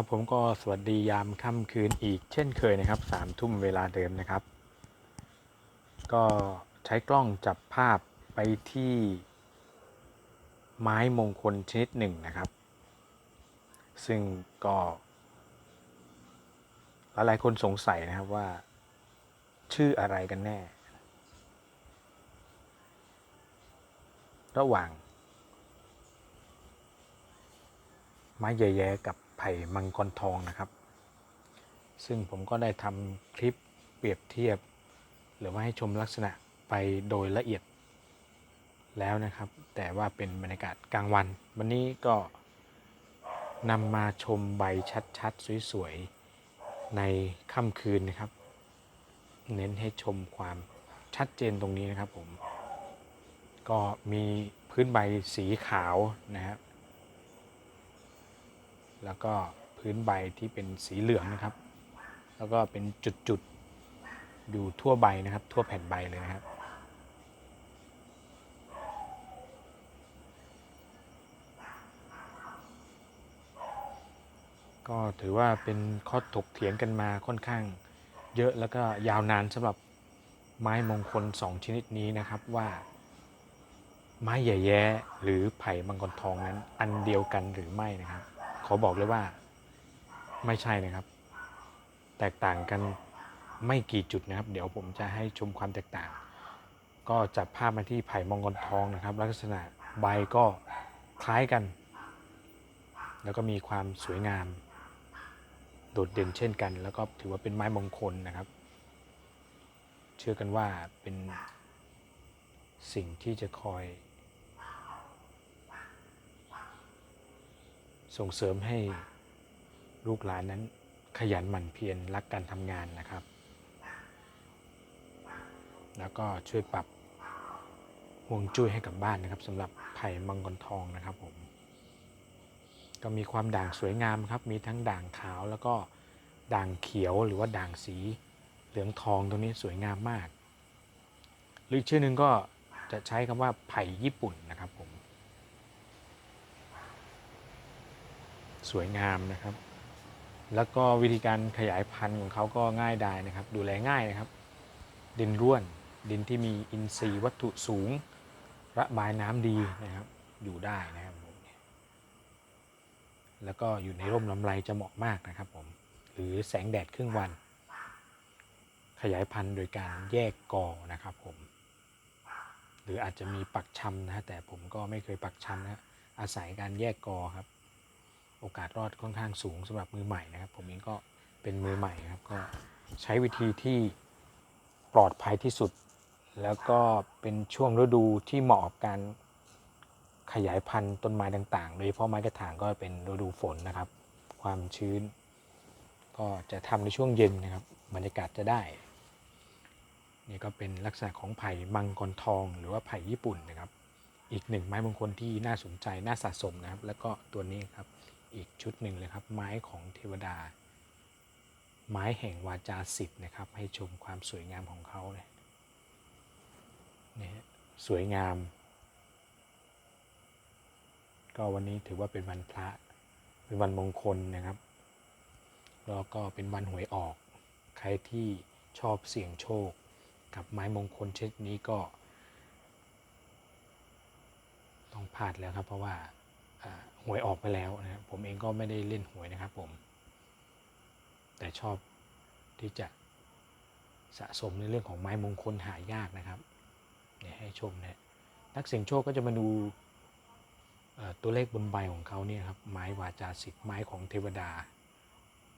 ครับผมก็สวัสดียามค่ำคืนอีกเช่นเคยนะครับสามทุ่มเวลาเดิมนะครับ ก็ใช้กล้องจับภาพไปที่ไม้มงคลชนิดหนึ่งนะครับ ซึ่งก็หลายๆคนสงสัยนะครับว่า ชื่ออะไรกันแน่ ระหว่าง ไม้แย่ๆกับ ไผ่มังกรทองนะครับ ซึ่งผมก็ได้ทำคลิปเปรียบเทียบ หรือว่าให้ชมลักษณะไปโดยละเอียดแล้วนะครับ แต่ว่าเป็นบรรยากาศกลางวัน วันนี้ก็นำมาชมใบชัดๆ สวยๆ ในค่ำคืนนะครับ เน้นให้ชมความชัดเจนตรงนี้นะครับผม ก็มีพื้นใบสีขาวนะครับ แล้วก็พื้นใบที่เป็นสีเหลืองนะครับ แล้วก็เป็นจุดๆอยู่ทั่วใบนะครับ ทั่วแผ่นใบเลยนะครับก็ถือว่าเป็นข้อถกเถียงกันมาค่อนข้างเยอะแล้วก็ยาวนานสำหรับไม้มงคลสองชนิดนี้นะครับว่า ไม้ใหญ่แย่หรือไผ่มังกรทองนั้นอันเดียวกันหรือไม่นะครับ ขอบอกเลยว่า ไม่ใช่นะครับ แตกต่างกันไม่กี่จุดนะครับ เดี๋ยวผมจะให้ชมความแตกต่าง ก็จับภาพมาที่ไผ่มงกรทองนะครับ ลักษณะใบก็คล้ายกัน แล้วก็มีความสวยงาม โดดเด่นเช่นกัน แล้วก็ถือว่าเป็นไม้มงคลนะครับ เชื่อกันว่าเป็นสิ่งที่จะคอย ส่งเสริมให้ลูกหลานนั้นขยันหมั่นเพียรรักการทำงานนะครับ แล้วก็ช่วยปรับห่วงจุ้ยให้กับบ้านนะครับสำหรับไผ่มังกรทองนะครับผมก็มีความด่างสวยงามครับ มีทั้งด่างขาวแล้วก็ด่างเขียวหรือว่าด่างสีเหลืองทองตรงนี้สวยงามมาก หรือชื่อหนึ่งก็จะใช้คำว่าไผ่ญี่ปุ่นนะครับผม สวยงามนะครับ แล้วก็วิธีการขยายพันธุ์ของเขาก็ง่ายดายนะครับ ดูแลง่ายนะครับ ดินร่วน ดินที่มีอินทรีย์วัตถุสูง ระบายน้ำดีนะครับ อยู่ได้นะครับผมแล้วก็อยู่ในร่มลำไรจะเหมาะมากนะครับผมหรือแสงแดดครึ่งวัน ขยายพันธุ์โดยการแยกกอนะครับผมหรืออาจจะมีปักชำนะฮะแต่ผมก็ไม่เคยปักชำนะอาศัยการแยกกอครับ โอกาสรอดค่อนข้างสูงสำหรับมือใหม่นะครับ ผมเองก็เป็นมือใหม่ครับก็ใช้วิธีที่ปลอดภัยที่สุด แล้วก็เป็นช่วงฤดูที่เหมาะกับการขยายพันธุ์ต้นไม้ต่างๆ โดยเฉพาะไม้กระถางก็เป็นฤดูฝนนะครับ ความชื้น ก็จะทำในช่วงเย็นนะครับ บรรยากาศจะได้นี่ก็เป็นลักษณะของไผ่มังกรทอง หรือว่าไผ่ญี่ปุ่นนะครับ อีกหนึ่งไม้มงคลที่น่าสนใจน่าสะสมนะครับ แล้วก็ตัวนี้ครับ อีกชุดหนึ่งเลยครับ ไม้ของเทวดา ไม้แห่งวาจาสิทธิ์นะครับ ให้ชมความสวยงามของเขาเลยนี่ฮะสวยงาม ก็วันนี้ถือว่าเป็นวันพระ เป็นวันมงคลนะครับ แล้วก็เป็นวันหวยออก ใครที่ชอบเสี่ยงโชค กับไม้มงคลเช่นนี้ก็ ต้องพลาดแล้วครับเพราะว่า หวยออกไปแล้วนะครับผมเองก็ไม่ได้เล่นหวยนะครับผม แต่ชอบที่จะสะสมในเรื่องของไม้มงคลหายากนะครับเนี่ยให้ชมนะนักเสี่ยงโชคก็จะมาดูตัวเลขบนใบของเขาเนี่ยครับไม้วาจาสิทธิ์ไม้ของเทวดา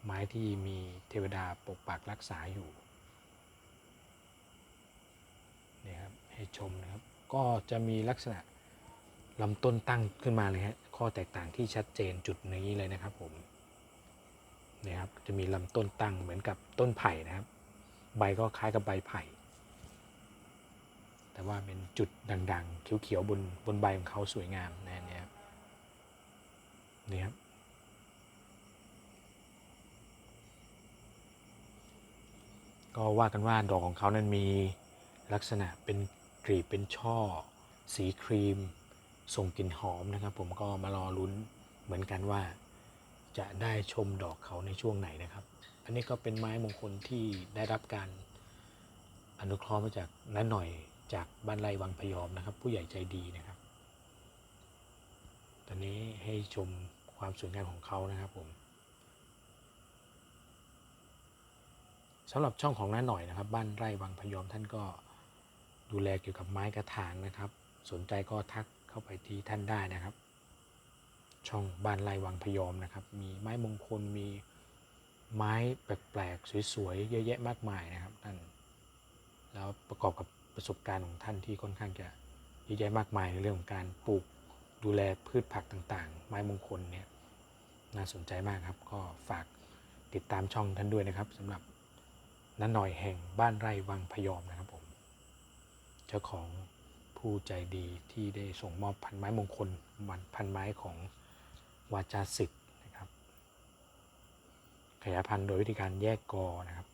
ไม้ที่มีเทวดาปกปักรักษาอยู่นี่ครับให้ชมนะครับก็จะมีลักษณะลำต้นตั้งขึ้นมาเลยฮะ ข้อแตกต่างที่ชัดเจนจุดนี้เลยนะครับผมนี่ครับจะมีลำต้นตั้งเหมือนกับต้นไผ่นะครับ ใบก็คล้ายกับใบไผ่ แต่ว่าเป็นจุดด่างๆ เขียวๆบนบนใบของเขาสวยงามนะเนี่ยนี่ครับก็ว่ากันว่าดอกของเขานั้นมีลักษณะเป็นกลีบเป็นช่อ สีครีม ส่งกลิ่นหอมนะครับ ผมก็มารอลุ้นเหมือนกันว่า จะได้ชมดอกเขาในช่วงไหนนะครับ อันนี้ก็เป็นไม้มงคลที่ได้รับการอนุเคราะห์มาจากน้าหน่อยจากบ้านไร่วังพยอมนะครับ ผู้ใหญ่ใจดีนะครับ ตอนนี้ให้ชมความสวยงามของเขานะครับผมสำหรับช่องของน้าหน่อยนะครับ บ้านไร่วังพยอมท่านก็ดูแลเกี่ยวกับไม้กระถางนะครับ สนใจก็ทัก เข้าไปที่ท่านได้นะครับ ช่องบ้านไร่วังพยอมนะครับ มีไม้มงคลมีไม้แปลกๆสวยๆเยอะแยะมากมายนะครับท่านแล้วประกอบกับประสบการณ์ของท่านที่ค่อนข้างจะเยอะแยะมากมายในเรื่องของการปลูกดูแลพืชผักต่างๆ ไม้มงคลเนี่ยน่าสนใจมากครับ ก็ฝากติดตามช่องท่านด้วยนะครับสำหรับน้าหน่อยแห่งบ้านไร่วังพยอมนะครับผม เจ้าของ ผู้ใจดีที่ได้ส่งมอบพันไม้มงคลมันพันไม้ของวาจาสิทธิ์นะครับ ขยายพันธุ์โดยวิธีการแยกกอนะครับ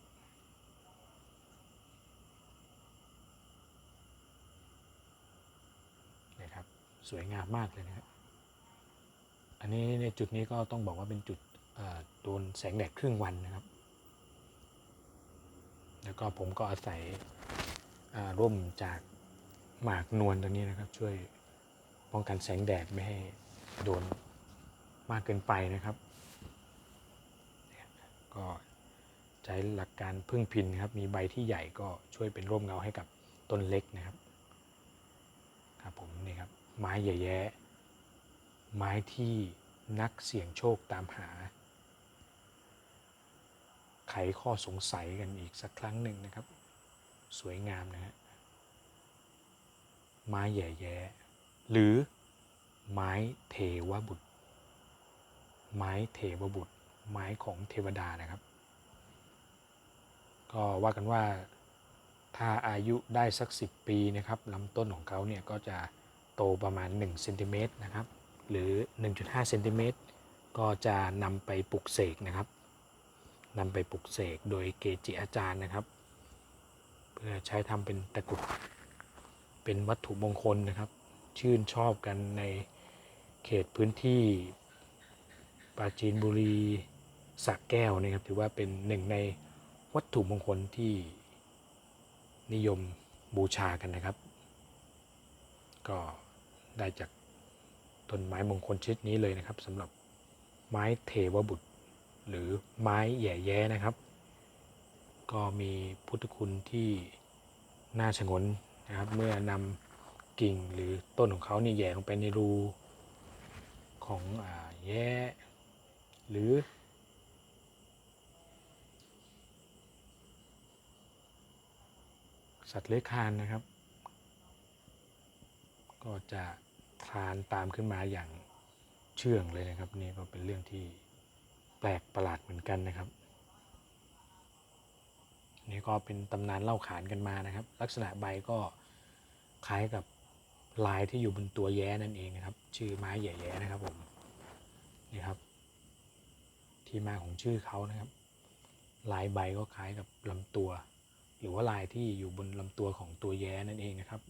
นะครับ สวยงามมากเลยนะครับอันนี้ในจุดนี้ก็ต้องบอกว่าเป็นจุดโดนแสงแดดครึ่งวันนะครับ แล้วก็ผมก็อาศัยอ่าร่มจาก หมากนวลตัวนี้นะครับ ช่วยป้องกันแสงแดดไม่ให้โดนมากเกินไปนะครับ ก็ใช้หลักการพึ่งพินครับ มีใบที่ใหญ่ก็ช่วยเป็นร่มเงาให้กับต้นเล็กนะครับครับผมนี่ครับ ไม้ใหญ่แย้ไม้ที่นักเสี่ยงโชคตามหา ไขข้อสงสัยกันอีกสักครั้งหนึ่งนะครับ สวยงามนะฮะ ไม้แย่แย่หรือไม้เทวบุตร ไม้เทวบุตร ไม้ของเทวดานะครับ ก็ว่ากันว่าถ้าอายุได้สัก 10 ปีนะครับลำต้นของเขาเนี่ยก็จะโตประมาณ1เซนติเมตรนะครับหรือ 1.5เซนติเมตรก็จะนำไปปลุกเสกนะครับนำไปปลุกเสกโดยเกจิอาจารย์นะครับ เพื่อใช้ทำเป็นตะกรุด เป็นวัตถุมงคลนะครับ ชื่นชอบกันในเขตพื้นที่ปราจีนบุรีสระแก้วนะครับ ถือว่าเป็นหนึ่งในวัตถุมงคลที่นิยมบูชากันนะครับ ก็ได้จากต้นไม้มงคลชนิดนี้เลยนะครับสำหรับไม้เทวบุตร หรือไม้แย่แย้นะครับ ก็มีพุทธคุณที่น่าชงน นะครับ เมื่อนำกิ่งหรือต้นของเขาเนี่ยแย่ลงไปในรูของอแย้หรือ สัตว์เลื้อยคลานนะครับ ก็จะคลานตามขึ้นมาอย่างเชื่องเลยนะครับ นี่ก็เป็นเรื่องที่แปลกประหลาดเหมือนกันนะครับ นี่ก็เป็นตำนานเล่าขานกันมานะครับ ลักษณะใบก็คล้ายกับลายที่อยู่บนตัวแย้นั่นเองนะครับ ชื่อไม้แย่แย้นะครับผมนี่ครับ ที่มาของชื่อเขานะครับ ลายใบก็คล้ายกับลำตัว หรือว่าลายที่อยู่บนลำตัวของตัวแย้นั่นเองนะครับ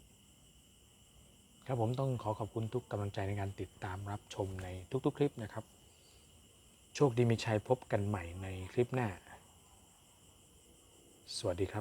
ครับผมต้องขอขอบคุณทุกกำลังใจในการติดตามรับชมในทุกๆ คลิปนะครับ โชคดีมีชัยพบกันใหม่ในคลิปหน้า สวัสดีครับ